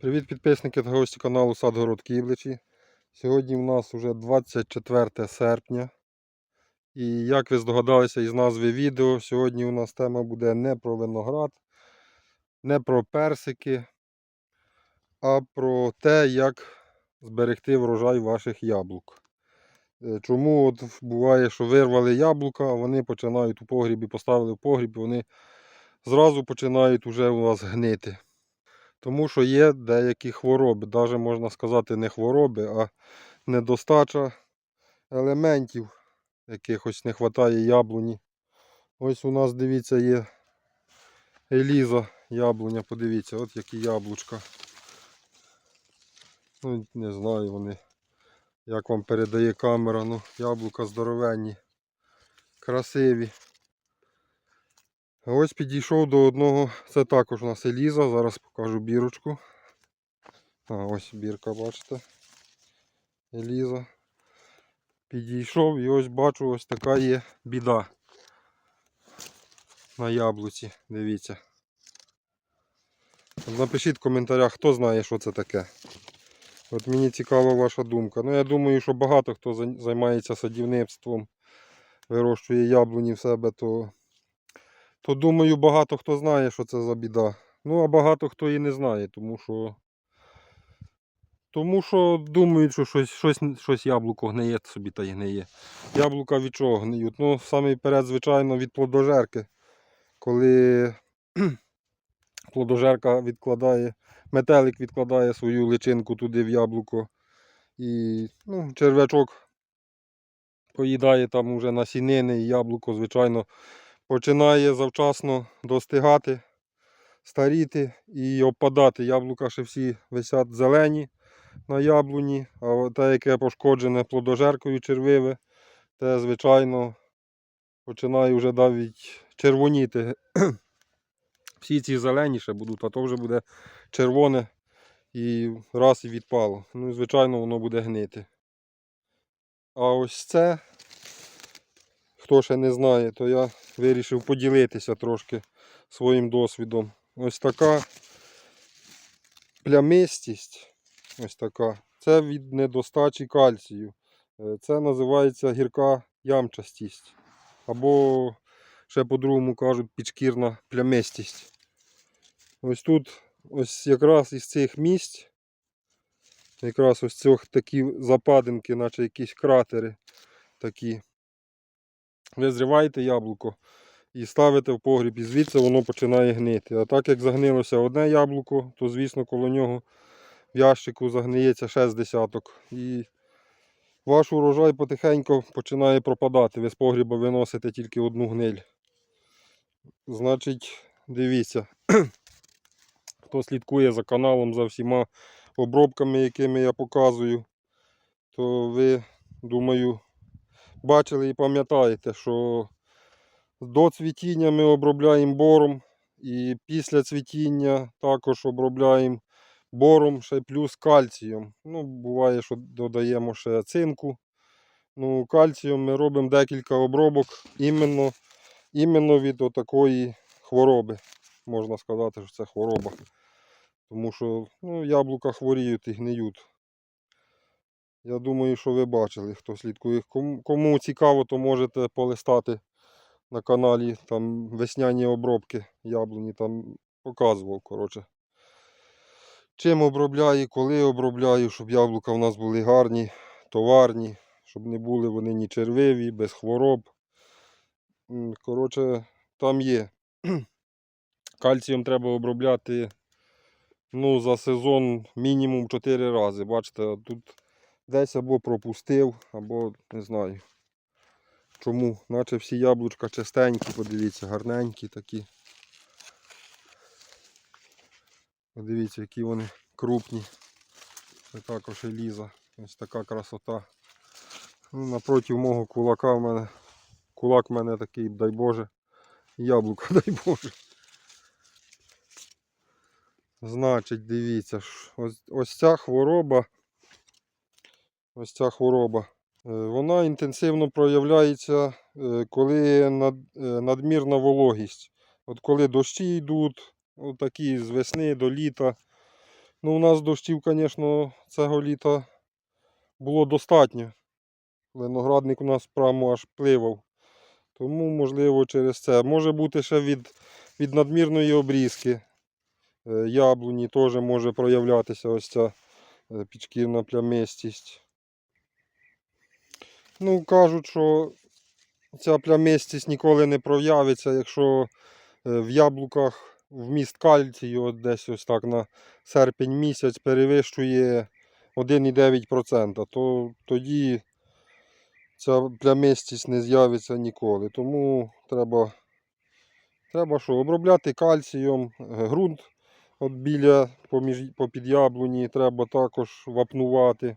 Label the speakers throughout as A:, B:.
A: Привіт підписники та гості каналу Садгород Кібличі. Сьогодні у нас вже 24 серпня. І як ви здогадалися із назви відео, сьогодні у нас тема буде не про виноград, не про персики, а про те, як зберегти врожай ваших яблук. Е, Чому от буває, що вирвали яблука, вони починають у погрібі, поставили в погріб, вони зразу починають уже у вас гнити. Тому що є деякі хвороби, навіть можна сказати не хвороби, а недостача елементів, якихось не вистачає яблуні. Ось у нас, дивіться, є Еліза яблуня, подивіться, от які яблучка. Ну, не знаю вони, як вам передає камера, ну, яблука здоровенні, красиві. Ось підійшов до одного, це також у нас Еліза, зараз покажу бірочку. А, ось бірка, бачите. Еліза. Підійшов і ось бачу, ось така є біда на яблуці, дивіться. Напишіть в коментарях, хто знає, що це таке. От мені цікава ваша думка. Ну, я думаю, що багато хто займається садівництвом, вирощує яблуні в себе, то то думаю, багато хто знає, що це за біда. Ну, а багато хто і не знає, тому що. Тому що думають, що щось, щось, щось яблуко гниє собі та й гниє. Яблука від чого гниють? Ну, саме перед, звичайно, від плодожерки. Коли плодожерка відкладає, метелик відкладає свою личинку туди в яблуко. І ну, черв'ячок поїдає там уже насінини і яблуко, звичайно, починає завчасно достигати, старіти і опадати. Яблука ще всі висять зелені на яблуні, а те, яке пошкоджене плодожеркою червиве, те, звичайно, починає вже навіть червоніти. Всі ці зелені ще будуть, а то вже буде червоне і раз і відпало. Ну і звичайно воно буде гнити. А ось це, хто ще не знає, то я вирішив поділитися трошки своїм досвідом. Ось така плямистість. Ось така. Це від недостачі кальцію. Е, Це називається гірка ямчастість. Або ще по-другому кажуть підшкірна плямистість. Ось тут, ось якраз із цих місць, якраз ось цих такі западинки, наче якісь кратери такі. Ви зриваєте яблуко і ставите в погріб, і звідси воно починає гнити. А так як загнилося одне яблуко, то звісно коло нього в ящику загниється 6 десяток. І ваш урожай потихеньку починає пропадати. Ви з погріба виносите тільки одну гниль. Значить, дивіться, хто слідкує за каналом, за всіма обробками, якими я показую, то ви, думаю, бачили і пам'ятаєте, що до цвітіння ми обробляємо бором, і після цвітіння також обробляємо бором ще плюс кальцієм. Ну, буває, що додаємо ще цинку. Ну, кальцієм ми робимо декілька обробок іменно, іменно від отакої хвороби. Можна сказати, що це хвороба. Тому що ну, яблука хворіють і гниють. Я думаю, що ви бачили, хто слідкує. Кому, кому цікаво, то можете полистати на каналі там весняні обробки яблуні, там показував, коротше. Чим обробляю, коли обробляю, щоб яблука в нас були гарні, товарні, щоб не були вони ні червиві, без хвороб. Коротше, там є. Кальцієм треба обробляти ну, за сезон мінімум 4 рази. Бачите, тут десь або пропустив, або не знаю. Чому? Наче всі яблучка чистенькі, подивіться, гарненькі такі. Подивіться, які вони крупні. Це також еліза. Ось така красота. Ну, напроти мого кулака в мене. Кулак в мене такий, дай Боже. Яблуко, дай Боже. Значить, дивіться, ось, ось ця хвороба. Ось ця хвороба. е, Вона інтенсивно проявляється, е, коли е, надмірна вологість. От коли дощі йдуть, такі з весни до літа, Ну, у нас дощів, звісно, цього літа було достатньо. Виноградник у нас прямо аж пливав. Тому, можливо, через це. Може бути ще від, від надмірної обрізки. Яблуні теж може проявлятися ось ця підшкірна плямистість. Ну, кажуть, що ця плямистість ніколи не проявиться, якщо е, в яблуках вміст кальцію десь ось так на серпень місяць перевищує 1,9%, то тоді ця плямистість не з'явиться ніколи. Тому треба, треба що, обробляти кальцієм, е, ґрунт от біля поміж, попід яблуні треба також вапнувати,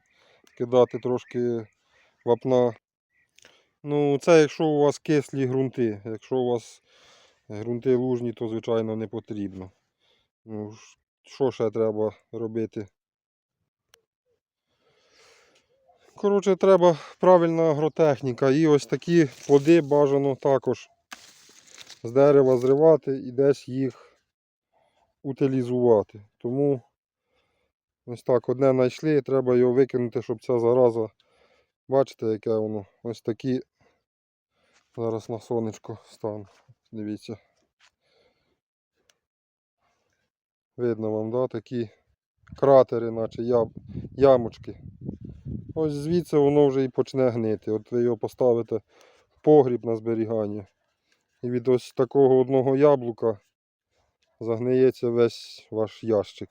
A: кидати трошки вапна. Ну, це якщо у вас кислі ґрунти. Якщо у вас ґрунти лужні, то звичайно не потрібно. Ну, що ще треба робити? Коротше, треба правильна агротехніка. І ось такі плоди бажано також з дерева зривати і десь їх утилізувати. Тому ось так одне знайшли, треба його викинути, щоб ця зараза, бачите, яке воно, ось такі. Зараз на сонечко стану. Дивіться. Видно вам, да, такі кратери, наче ям, ямочки. Ось звідси воно вже і почне гнити. От ви його поставите в погріб на зберігання. І від ось такого одного яблука загниється весь ваш ящик.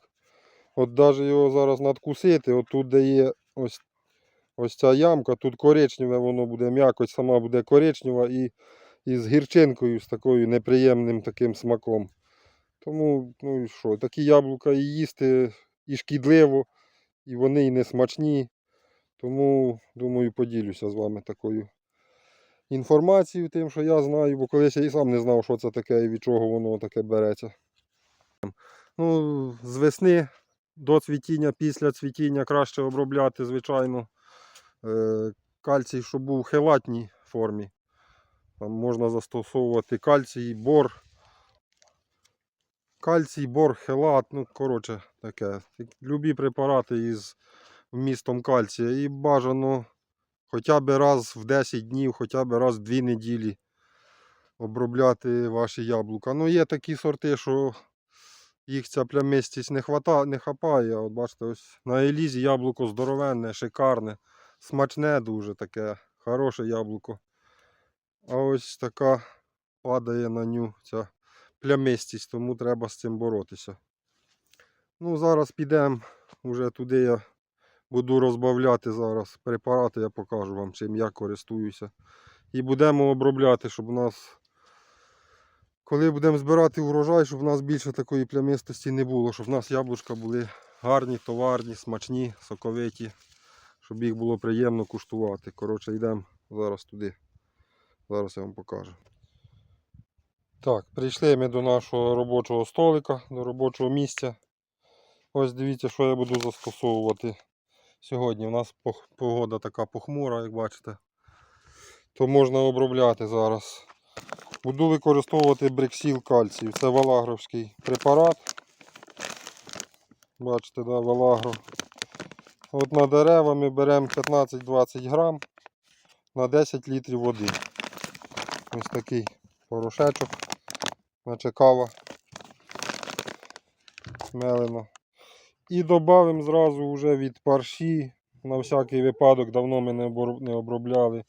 A: От навіть його зараз надкусити, от тут де є ось, ось ця ямка, тут коричневе воно буде м'якоть, сама буде коричнева і, і з гірчинкою, з такою неприємним таким смаком. Тому, ну і що, такі яблука і їсти і шкідливо, і вони і не смачні. Тому, думаю, поділюся з вами такою інформацією, тим, що я знаю, бо колись я і сам не знав, що це таке і від чого воно таке береться. Ну, з весни до цвітіння, після цвітіння краще обробляти, звичайно, кальцій, щоб був в хелатній формі. Там можна застосовувати кальцій, бор. Кальцій, бор, хелат, ну, коротше, таке. Любі препарати із вмістом кальція. І бажано хоча б раз в 10 днів, хоча б раз в 2 неділі обробляти ваші яблука. Ну, є такі сорти, що їх ця плямистість не, хвата, не хапає. От бачите, ось на Елізі яблуко здоровенне, шикарне, смачне дуже таке, хороше яблуко. А ось така падає на ню ця плямистість, тому треба з цим боротися. Ну, зараз підемо вже туди я буду розбавляти зараз препарати, я покажу вам, чим я користуюся. І будемо обробляти, щоб у нас, коли будемо збирати урожай, щоб у нас більше такої плямистості не було, щоб у нас яблучка були гарні, товарні, смачні, соковиті, щоб їх було приємно куштувати. Коротше, йдемо зараз туди. Зараз я вам покажу. Так, прийшли ми до нашого робочого столика, до робочого місця. Ось дивіться, що я буду застосовувати. Сьогодні у нас погода така похмура, як бачите. То можна обробляти зараз. Буду використовувати брексіл кальцію. Це валагровський препарат. Бачите, да, валагро. От на дерева ми беремо 15-20 грам на 10 літрів води. Ось такий порошечок, наче кава мелена. І додамо зразу вже від парші, на всякий випадок, давно ми не обробляли.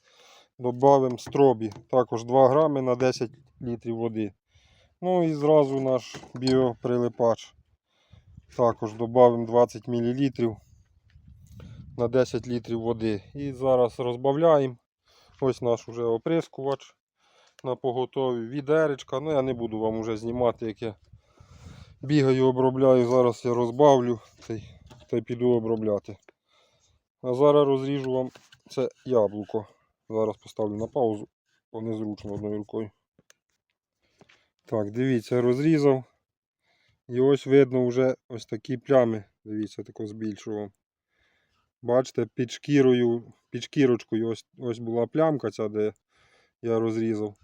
A: Додамо стробі, також 2 грами на 10 літрів води. Ну і зразу наш біоприлипач. Також додамо 20 мл на 10 літрів води. І зараз розбавляємо. Ось наш уже оприскувач на поготові. Відеречка. Ну я не буду вам уже знімати, як я бігаю, обробляю. Зараз я розбавлю та й піду обробляти. А зараз розріжу вам це яблуко. Зараз поставлю на паузу, бо незручно одною рукою. Так, дивіться, розрізав. І ось видно вже ось такі плями. Дивіться, тако збільшував. Бачите, під шкірою, під шкірочкою ось, ось була плямка ця, де я розрізав.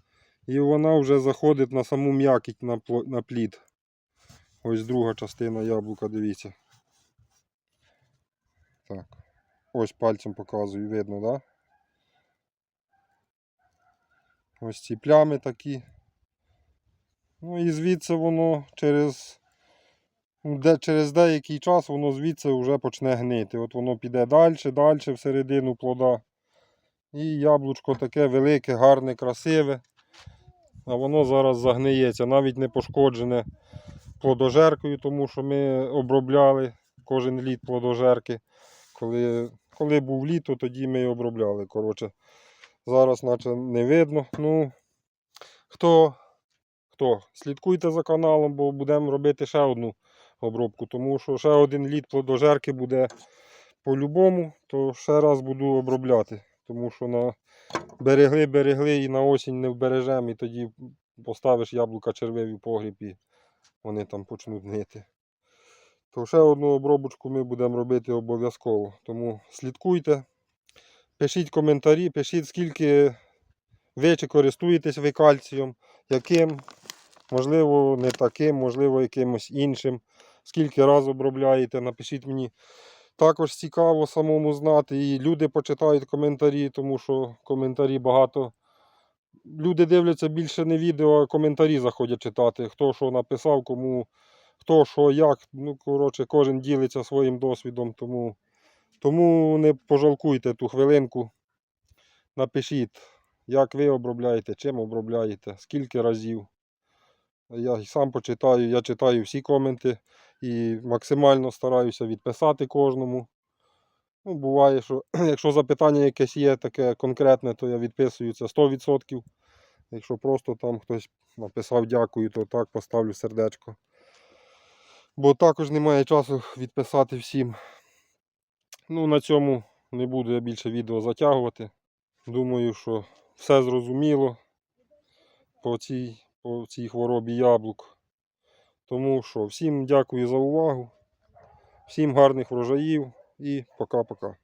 A: І вона вже заходить на саму м'якіть на, на плід. Ось друга частина яблука, дивіться. Так. Ось пальцем показую, видно, да? Ось ці плями такі. Ну і звідси воно через, де, через деякий час воно звідси вже почне гнити. От воно піде далі, далі всередину плода. І яблучко таке велике, гарне, красиве. А воно зараз загниється, навіть не пошкоджене плодожеркою, тому що ми обробляли кожен літ плодожерки. Коли, коли був літо, тоді ми обробляли. Коротше, зараз наче не видно. Ну, хто, хто? Слідкуйте за каналом, бо будемо робити ще одну обробку, тому що ще один літ плодожерки буде по-любому, то ще раз буду обробляти. Тому що на берегли, берегли і на осінь не вбережемо, і тоді поставиш яблука червиві в погріб і вони там почнуть гнити. То ще одну обробочку ми будемо робити обов'язково. Тому слідкуйте, пишіть коментарі, пишіть, скільки ви чи користуєтесь ви кальцієм, яким, можливо, не таким, можливо, якимось іншим. Скільки раз обробляєте, напишіть мені. Також цікаво самому знати. І люди почитають коментарі, тому що коментарі багато. Люди дивляться більше не відео, а коментарі заходять читати. Хто що написав, кому, хто що, як. Ну, коротше, кожен ділиться своїм досвідом. Тому, тому не пожалкуйте ту хвилинку. Напишіть, як ви обробляєте, чим обробляєте, скільки разів. Я сам почитаю, я читаю всі коменти і максимально стараюся відписати кожному. Ну, буває, що якщо запитання якесь є таке конкретне, то я відписую це 100%. Якщо просто там хтось написав дякую, то так поставлю сердечко. Бо також немає часу відписати всім. Ну, на цьому не буду я більше відео затягувати. Думаю, що все зрозуміло по цій, по цій хворобі яблук. Тому що всім дякую за увагу, всім гарних врожаїв і пока-пока.